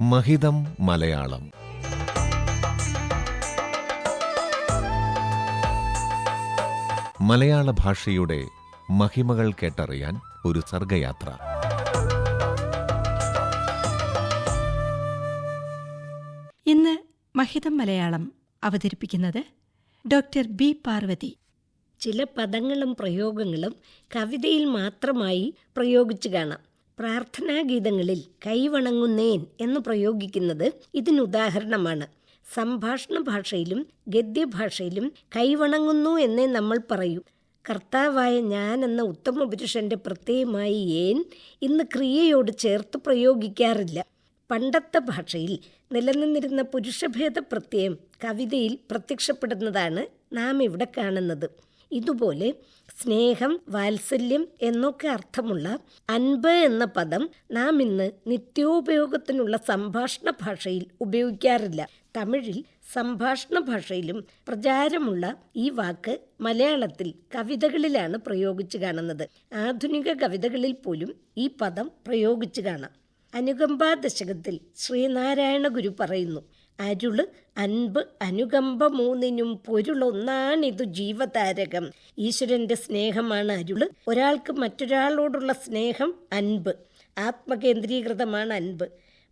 മഹിതം മലയാളം. മലയാള ഭാഷയുടെ മഹിമകൾ കേട്ടറിയാൻ ഒരു സർഗയാത്ര. ഇന്ന് മഹിതം മലയാളം അവതരിപ്പിക്കുന്നത് ഡോക്ടർ ബി പാർവതി. ചില പദങ്ങളും പ്രയോഗങ്ങളും കവിതയിൽ മാത്രമായി പ്രയോഗിച്ചു കാണാം. പ്രാർത്ഥനാഗീതങ്ങളിൽ കൈവണങ്ങുന്നേൻ എന്ന് പ്രയോഗിക്കുന്നത് ഇതിനുദാഹരണമാണ്. സംഭാഷണ ഭാഷയിലും ഗദ്യഭാഷയിലും കൈവണങ്ങുന്നു എന്നേ നമ്മൾ പറയൂ. കർത്താവായ ഞാൻ എന്ന ഉത്തമ പുരുഷന്റെ പ്രത്യയമായി ഏൻ ഇന്ന് ക്രിയയോട് ചേർത്ത് പ്രയോഗിക്കാറില്ല. പണ്ടത്തെ ഭാഷയിൽ നിലനിന്നിരുന്ന പുരുഷഭേദ പ്രത്യയം കവിതയിൽ പ്രത്യക്ഷപ്പെടുന്നതാണ് നാം ഇവിടെ കാണുന്നത്. ഇതുപോലെ സ്നേഹം വാത്സല്യം എന്നൊക്കെ അർത്ഥമുള്ള അൻപ് എന്ന പദം നാം ഇന്ന് നിത്യോപയോഗത്തിനുള്ള സംഭാഷണ ഭാഷയിൽ ഉപയോഗിക്കാറില്ല. തമിഴിൽ സംഭാഷണ ഭാഷയിലും പ്രചാരമുള്ള ഈ വാക്ക് മലയാളത്തിൽ കവിതകളിലാണ് പ്രയോഗിച്ചു കാണുന്നത്. ആധുനിക കവിതകളിൽ പോലും ഈ പദം പ്രയോഗിച്ചു കാണാം. അനുകമ്പാ ദശകത്തിൽ ശ്രീനാരായണ ഗുരു പറയുന്നു അരുൾ അൻപ് അനുകമ്പ മൂന്നിനും പൊരുളൊന്നാണിതു ജീവതാരകം. ഈശ്വരന്റെ സ്നേഹമാണ് അരുൾ. ഒരാൾക്ക് മറ്റൊരാളോടുള്ള സ്നേഹം അൻപ്. ആത്മകേന്ദ്രീകൃതമാണ് അൻപ്.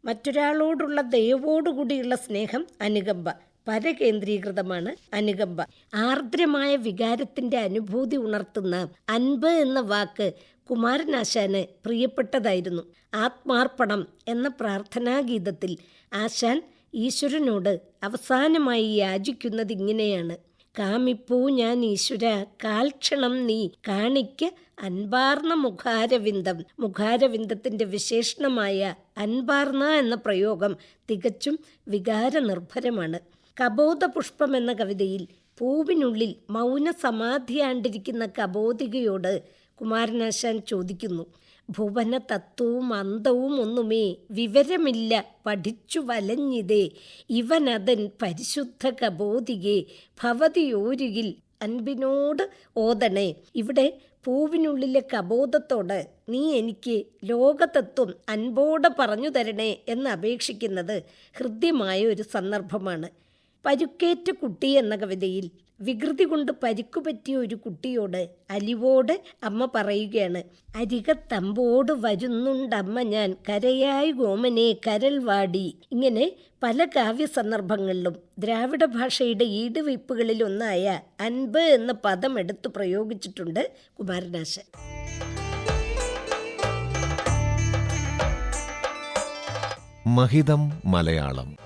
മറ്റൊരാളോടുള്ള ദയവോടുകൂടിയുള്ള സ്നേഹം അനുകമ്പ. പരകേന്ദ്രീകൃതമാണ് അനുകമ്പ. ആർദ്രമായ വികാരത്തിന്റെ അനുഭൂതി ഉണർത്തുന്ന അൻപ് എന്ന വാക്ക് കുമാരനാശാന് പ്രിയപ്പെട്ടതായിരുന്നു. ആത്മാർപ്പണം എന്ന പ്രാർത്ഥനാഗീതത്തിൽ ആശാൻ ഈശ്വരനോട് അവസാനമായി യാചിക്കുന്നത് ഇങ്ങനെയാണ്. കാമിപ്പൂ ഞാൻ ഈശ്വര കാൽക്ഷണം നീ കാണിക്ക് അൻപാർന്ന മുഖാരവിന്ദം. മുഖാരവിന്ദത്തിന്റെ വിശേഷണമായ അൻപാർന്ന എന്ന പ്രയോഗം തികച്ചും വികാരനിർഭരമാണ്. കബോധ പുഷ്പം എന്ന കവിതയിൽ പൂവിനുള്ളിൽ മൗന സമാധിയാണ്ടിരിക്കുന്ന കബോധികയോട് കുമാരനാശാൻ ചോദിക്കുന്നു ഭുവന തത്വവും അന്തവും ഒന്നുമേ വിവരമില്ല. പഠിച്ചു വലഞ്ഞിതേ. ഇവനതൻ പരിശുദ്ധ കബോധികെ ഭവതിയോരുകിൽ അൻപിനോട് ഓതണേ. ഇവിടെ പൂവിനുള്ളിലെ കബോധത്തോട് നീ എനിക്ക് ലോകതത്വം അൻപോടെ പറഞ്ഞു തരണേ എന്ന് അപേക്ഷിക്കുന്നത് ഹൃദ്യമായ ഒരു സന്ദർഭമാണ്. പരുക്കേറ്റ കുട്ടി എന്ന കവിതയിൽ വികൃതി കൊണ്ട് പരിക്കു പറ്റിയ ഒരു കുട്ടിയോട് അലിവോട് അമ്മ പറയുകയാണ് അരികത്തമ്പോട് വരുന്നുണ്ടമ്മ ഞാൻ കരയായി ഗോമനെ കരൽ വാടി. ഇങ്ങനെ പല കാവ്യ സന്ദർഭങ്ങളിലും ദ്രാവിഡ ഭാഷയുടെ ഈടുവയ്പ്പുകളിലൊന്നായ അൻപ് എന്ന പദം എടുത്തു പ്രയോഗിച്ചിട്ടുണ്ട് കുമാരനാശൻ. മഹിതം മലയാളം